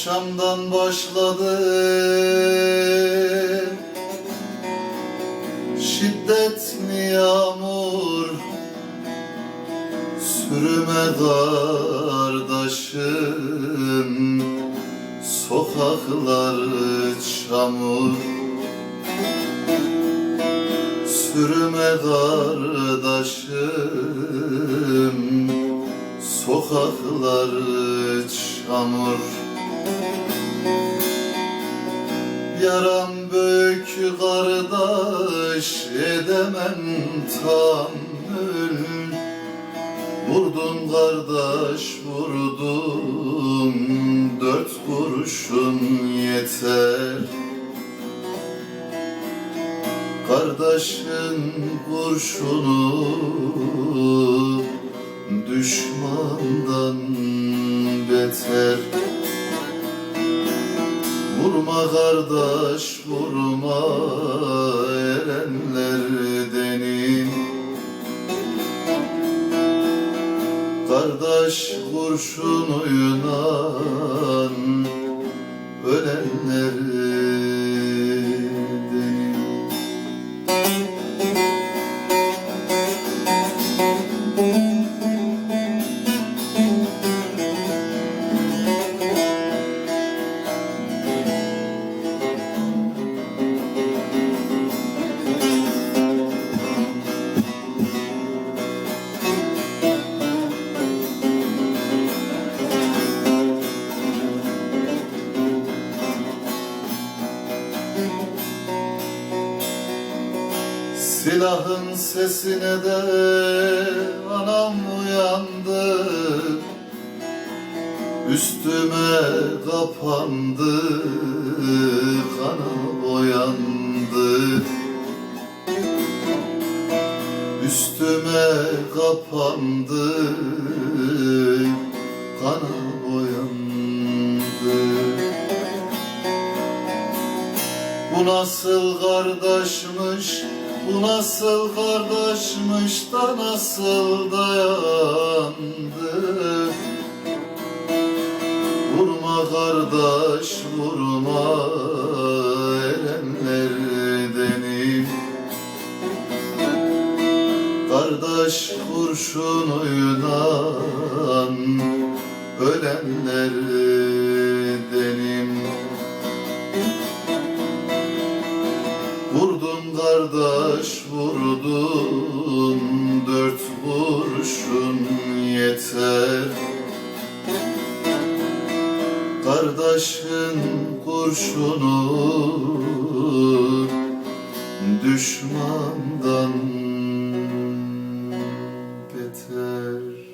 Akşamdan başladı. Şiddetli yağmur? Sürüme kardeşim Sokakları çamur. Sürüme kardeşim Sokakları çamur Yaram büyük kardeş edemem tahammül Vurdun kardeş vurdun dört kurşun yeter. Kardeşin kurşunu düşmandan beter Vurma kardeş vurma erenlerdenim Kardeş kurşunuyla Silahın sesine de anam uyandı. Üstüme kapandı kanım boyandı. Üstüme kapandı Bu nasıl kardeşmiş, bu nasıl kardeşmiş da nasıl dayandı? Vurma kardeş vurma erenlerdenim Kardeş kurşunuyla ölenlerdenim Kardeşin kurşunu düşmandan beter